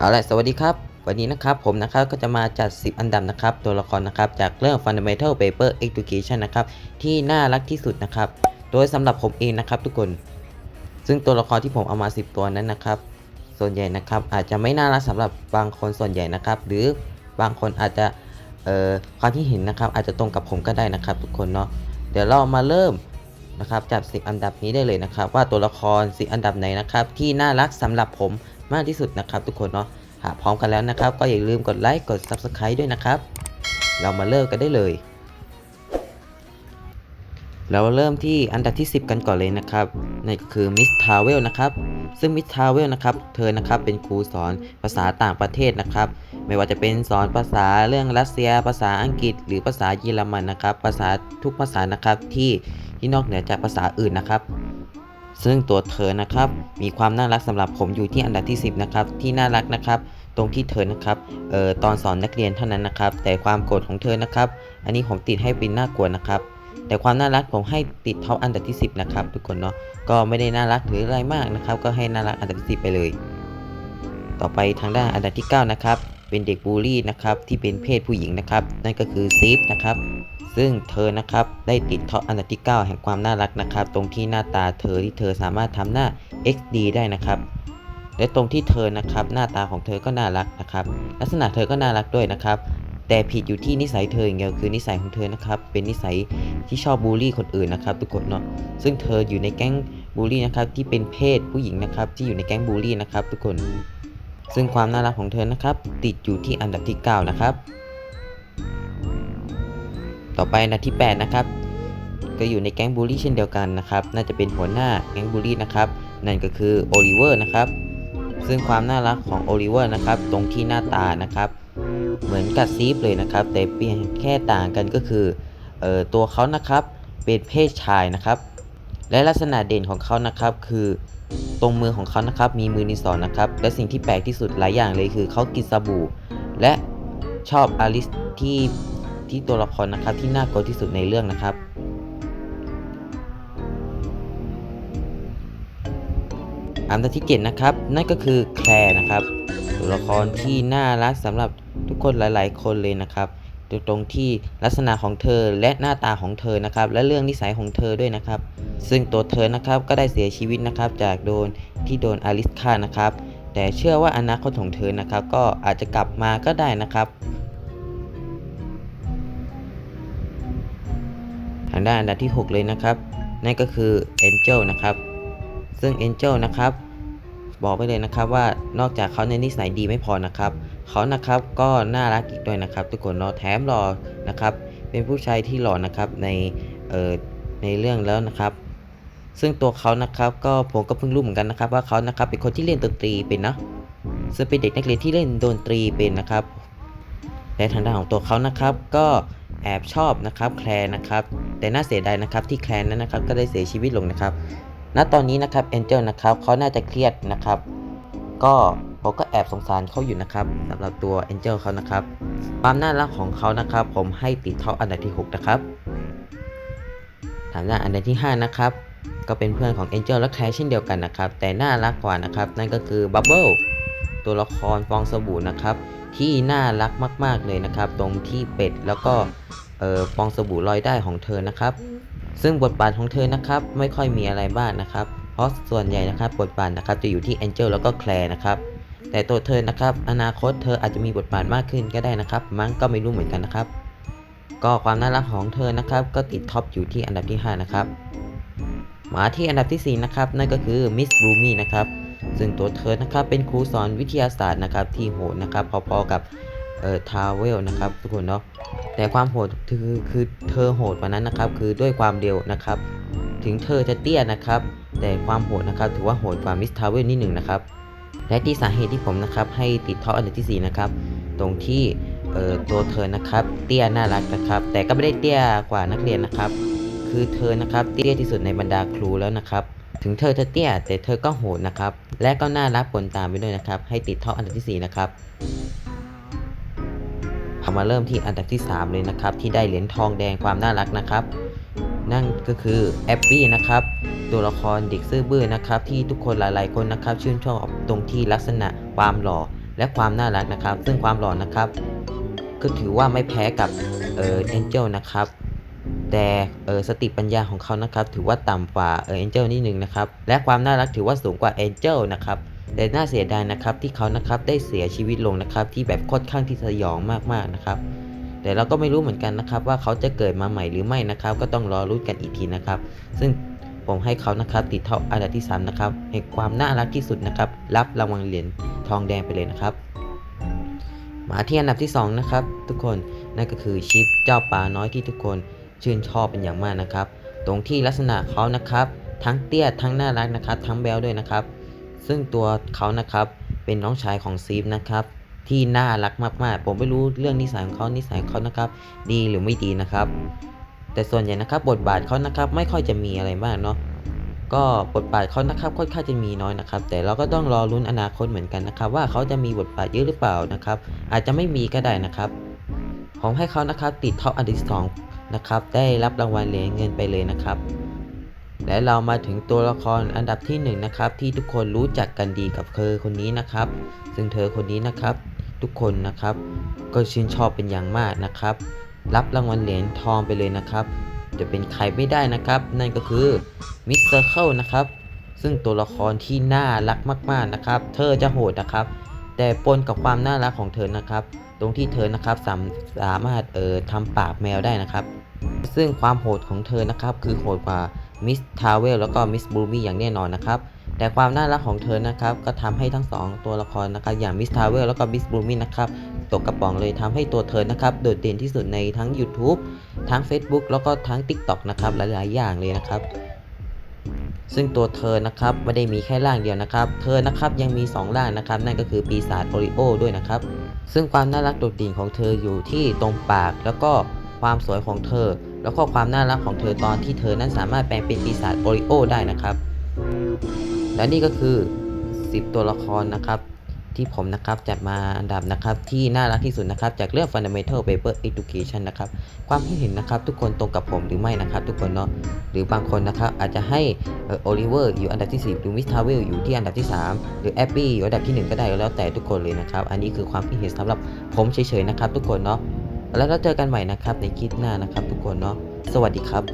เอาละสวัสดีครับ วันนี้นะครับผมนะครับก็จะมาจัด 10 อันดับนะครับ ตัวละครนะครับ จากเรื่อง Fundamental Paper Education นะครับ ที่น่ารักที่สุดนะครับ โดยสำหรับผมเองนะครับทุกคน ซึ่งตัวละครที่ผมเอามา 10 ตัวนั้นนะครับ ส่วนใหญ่นะครับ อาจจะไม่น่ารักสำหรับบางคนส่วนใหญ่นะครับ หรือบางคนอาจจะเอ่อความที่เห็นนะครับ อาจจะตรงกับผมก็ได้นะครับ ทุกคนเนาะเดี๋ยวเรามาเริ่มนะครับจับ 10 อันดับนี้ได้เลยนะครับ ว่าตัวละคร 10 อันดับไหนนะครับ ที่น่ารักสำหรับผม มากที่สุดนะครับทุกคนเนาะหากพร้อมกันแล้วนะครับ ก็อย่าลืมกดไลค์กด Subscribe ด้วยนะครับ เรามาเริ่มกันได้เลย เราเริ่มที่อันดับที่ 10 กันก่อนเลยนะครับนั่นก็คือมิสทาวเวลนะครับซึ่งมิสทาวเวลนะครับเธอนะครับเป็นครูสอนภาษาต่างประเทศนะครับ ไม่ว่าจะเป็นสอนภาษาเรื่องรัสเซีย ภาษาอังกฤษ หรือภาษาเยอรมันนะครับ ภาษาทุกภาษานะครับที่ที่นอกเหนือจากภาษาอื่นนะครับ ซึ่งตัวเธอนะครับมีความน่ารักสำหรับผมอยู่ที่อันดับที่ 10นะครับที่น่ารักนะครับตรงที่เธอนะครับเอ่อตอนสอนนักเรียนเท่านั้นนะครับ แต่ความโกรธของเธอนะครับ อันนี้ผมติดให้เป็นน่ากลัวนะครับแต่ความน่ารักผมให้ติดท็อปอันดับที่ 10 นะครับ ทุกคนเนาะก็ไม่ได้น่ารักหรืออะไรมากนะครับ ก็ให้น่ารักอันดับที่ 10 ไปเลย ต่อไปทางด้านอันดับที่ 9 นะครับ เป็นเด็กบูลลี่นะครับที่เป็นเพศผู้หญิงนะครับ นั่นก็คือซีฟนะครับ ซึ่งเธอนะครับได้ติดท็อปอันดับที่ 9 แห่งความน่ารักนะครับ ตรงที่หน้าตาเธอที่เธอสามารถทำหน้า XD ได้นะครับ และตรงที่เธอนะครับ หน้าตาของเธอก็น่ารักนะครับ ลักษณะเธอก็น่ารักด้วยนะครับ แต่ผิดอยู่ที่นิสัยเธออย่างเดียวคือนิสัยของเธอนะครับ เป็นนิสัยที่ชอบบูลลี่คนอื่นนะครับทุกคนเนาะซึ่งเธออยู่ในแก๊งบูลลี่นะครับที่เป็นเพศผู้หญิงนะครับที่อยู่ในแก๊งบูลลี่นะครับทุกคน ซึ่งความน่ารักของเธอนะครับ ติดอยู่ที่อันดับที่ 9 นะครับ ต่อไปอันดับที่ 8 นะครับ ก็อยู่ในแก๊งบูลลี่เช่นเดียวกันนะครับ น่าจะเป็นหัวหน้าแก๊งบูลลี่นะครับ นั่นก็คือโอลิเวอร์นะครับ ซึ่งความน่ารักของโอลิเวอร์นะครับ ตรงที่หน้าตานะครับ เหมือนกับซีฟเลยนะครับ แต่เพียงแค่ต่างกันก็คือออตัวเขานะครับเป็นเพศชายนะครับ และลักษณะเด่นของเขานะครับคือตรงมือของเขานะครับมีมือนิสอนะครับและสิ่งที่แปลกที่สุดหลายอย่างเลยคือเขากินสบู่ และชอบอลิสที่ที่ตัวละครนะครับที่น่ากลัวที่สุดในเรื่องนะครับ อันดับที่7นะครับนั่นก็คือแคลร์นะครับตัวละครที่น่ารักสำหรับทุกคนหลาย ๆ คนเลยนะครับตรงที่ลักษณะของเธอและหน้าตาของเธอนะครับ และเรื่องนิสัยของเธอด้วยนะครับ ซึ่งตัวเธอนะครับก็ได้เสียชีวิตนะครับจากโดนที่โดนอลิสฆ่านะครับ แต่เชื่อว่าอนาคตของเธอนะครับ ก็อาจจะกลับมาก็ได้นะครับ ทางด้านอันดับที่ 6 เลยนะครับ นั่นก็คือ Angel นะครับ ซึ่ง Angel นะครับบอกไปเลยนะครับว่านอกจากเขาในนิสัยดีไม่พอนะครับ เขานะครับก็น่ารักอีกด้วยนะครับ ทุกคนเนาะแถมหล่อนะครับ เป็นผู้ชายที่หล่อนะครับในเอ่อในเรื่องแล้วนะครับ ซึ่งตัวเขานะครับก็ผมก็เพิ่งรู้เหมือนกันนะครับว่าเขานะครับเป็นคนที่เล่นดนตรีเป็นนะซึ่งเป็นเด็กนักเรียนที่เล่นดนตรีเป็นนะครับและทางด้านของตัวเขานะครับก็แอบชอบนะครับแคลร์นะครับแต่น่าเสียดายนะครับที่แคลร์นั้นนะครับก็ได้เสียชีวิตลงนะครับ ณตอนนี้นะครับเอนเจลนะครับเขาน่าจะเครียดนะครับ ก็ผมก็แอบสงสารเขาอยู่นะครับสำหรับตัวเอนเจลเขานะครับความน่ารักของเขานะครับ ผมให้ติดท็อปอันดับที่ 6 นะครับถามหน้าอันดับที่ 5 นะครับ ก็เป็นเพื่อนของเอนเจลและแคลร์เช่นเดียวกันนะครับ แต่น่ารักกว่านะครับ นั่นก็คือบับเบิลตัวละครฟองสบู่นะครับ ที่น่ารักมาก ๆ เลยนะครับ ตรงที่เป็ดแล้วก็เอ่อฟองสบู่ลอยได้ของเธอนะครับ ซึ่งบทบาทของเธอนะครับไม่ค่อยมีอะไรบ้างนะครับ เพราะส่วนใหญ่นะครับบทบาทนะครับจะอยู่ที่แองเจลแล้วก็แคลร์นะครับแต่ตัวเธอนะครับ อนาคตเธออาจจะมีบทบาทมากขึ้นก็ได้นะครับ มั้งก็ไม่รู้เหมือนกันนะครับ ก็ความน่ารักของเธอนะครับ ก็ติดท็อปอยู่ที่อันดับที่ 5 นะครับ มาที่อันดับทีสี่4นะครับนั่นก็คือมิสบรูมี่นะครับซึ่งตัวเธอนะครับเป็นครูสอนวิทยาศาสตร์นะครับที่โหดนะครับพอๆกับเอ่อทาวเวลนะครับทุกคนเนาะแต่ความโหดคือคือเธอโหดกว่านั้นนะครับ คือด้วยความเร็วนะครับ ถึงเธอจะเตี้ยนะครับ แต่ความโหดนะครับถือว่าโหดกว่ามิสทาวเวลนิดหนึ่งนะครับและที่สาเหตุที่ผมนะครับให้ติดท็อปอันดับที่4นะครับตรงที่เอ่อตัวเธอนะครับ เตี้ยน่ารักนะครับ แต่ก็ไม่ได้เตี้ยกว่านักเรียนนะครับ คือเธอนะครับเตี้ยที่สุดในบรรดาครูแล้วนะครับ ถึงเธอจะเตี้ยแต่เธอก็โหดนะครับ และก็น่ารักปนตามไปด้วยนะครับ ให้ติดท็อปอันดับที่ 4 นะครับเอามาเริ่มที่อันดับที่ 3 เลยนะครับ ที่ได้เหรียญทองแดงความน่ารักนะครับ นั่นก็คือแอปปี้นะครับ ตัวละครเด็กซื่อบื้อนะครับ ที่ทุกคนหลายๆคนนะครับ ชื่นชอบตรงที่ลักษณะความหล่อและความน่ารักนะครับ ซึ่งความหล่อนะครับ ก็ถือว่าไม่แพ้กับเออเอ็นเจลนะครับ แต่เออสติปัญญาของเขานะครับถือว่าต่ำกว่าเออเอ็นเจลนิดนึงนะครับและความน่ารักถือว่าสูงกว่าเอ็นเจลนะครับแต่น่าเสียดายนะครับที่เขานะครับได้เสียชีวิตลงนะครับที่แบบค่อนข้างที่สยองมากๆนะครับแต่เราก็ไม่รู้เหมือนกันนะครับว่าเขาจะเกิดมาใหม่หรือไม่นะครับ ก็ต้องรอรุ้นกันอีกทีนะครับ ซึ่งผมให้เขานะครับติดเท็อปอันดับที่สามนะครับแห่งความน่ารักที่สุดนะครับ รับรางวัลเหรียญทองแดงไปเลยนะครับ มาที่อันดับที่สองนะครับ ทุกคนนั่นก็คือชิปเจ้าป่าน้อยที่ทุกคน ชื่นชอบเป็นอย่างมากนะครับ ตรงที่ลักษณะเขานะครับ ทั้งเตี้ยทั้งน่ารักนะครับ ทั้งแบลด้วยนะครับ ซึ่งตัวเขานะครับเป็นน้องชายของซีฟนะครับ ที่น่ารักมากๆ ผมไม่รู้เรื่องนิสัยของเขานิสัยของเขานะครับ ดีหรือไม่ดีนะครับ แต่ส่วนใหญ่นะครับบทบาทเขานะครับไม่ค่อยจะมีอะไรมากเนาะก็บทบาทเขานะครับค่อนข้างจะมีน้อยนะครับ แต่เราก็ต้องรอลุ้นอนาคตเหมือนกันนะครับ ว่าเขาจะมีบทบาทเยอะหรือเปล่านะครับ อาจจะไม่มีก็ได้นะครับ ผมให้เขานะครับติดท็อปอันดับสอง นะครับ ได้รับรางวัลเหรียญเงินไปเลยนะครับ และเรามาถึงตัวละครอันดับที่1นงนะครับ ที่ทุกคนรู้จักกันดีกับเธอคนนี้นะครับ ซึ่งเธอคนนี้นะครับ ทุกคนนะครับ ก็ชื่นชอบเป็นอย่างมากนะครับ รับรางวัลเหรียญทองไปเลยนะครับ จะเป็นใครไม่ได้นะครับ นั่นก็คือมิสเตอร์เคิลนะครับซึ่งตัวละครที่น่ารักมากๆนะครับ เธอจะโหดนะครับ แต่ปนกับความน่ารักของเธอนะครับ ตรงที่เธอนะครับสามสามารถเอ่อทำปากแมวได้นะครับ ซึ่งความโหดของเธอนะครับ คือโหดกว่ามิสทาวเวลแล้วก็มิสบลูมี่อย่างแน่นอนนะครับแต่ความน่ารักของเธอนะครับ ก็ทำให้ทั้งสองตัวละครนะครับ อย่างมิสทาวเวลแล้วก็มิสบลูมี่นะครับ ตกกระป๋องเลยทำให้ตัวเธอนะครับ โดดเด่นที่สุดในทั้ง YouTube ทั้ง Facebook แล้วก็ทั้ง TikTok นะครับ หลาย ๆ อย่างเลยนะครับ ซึ่งตัวเธอนะครับไม่ได้มีแค่ร่างเดียวนะครับ เธอนะครับยังมี 2 ร่างนะครับ นั่นก็คือปีศาจโอริโอด้วยนะครับ ซึ่งความน่ารักโดดเด่นของเธออยู่ที่ตรงปากแล้วก็ความสวยของเธอ แล้วก็ความน่ารักของเธอตอนที่เธอนั้นสามารถแปลงเป็นปีศาจโอริโอได้นะครับ และนี่ก็คือ 10 ตัวละครนะครับ ที่ผมนะครับจัดมาอันดับนะครับที่น่ารักที่สุดนะครับจากเรื่อง Fundamental Paper Education นะครับความคิดเห็นนะครับทุกคนตรงกับผมหรือไม่นะครับ ทุกคนเนาะหรือบางคนนะครับอาจจะให้โอลิเวอร์อยู่อันดับที่10หรือมิสทาเวลอยู่ที่อันดับที่ 3 หรือแอบบี้อยู่อันดับที่ 1 ก็ได้แล้วแต่ทุกคนเลยนะครับ อันนี้คือความคิดเห็นสำหรับผมเฉยๆนะครับทุกคนเนาะแล้วเราเจอกันใหม่นะครับในคลิปหน้านะครับทุกคนเนาะสวัสดีครับ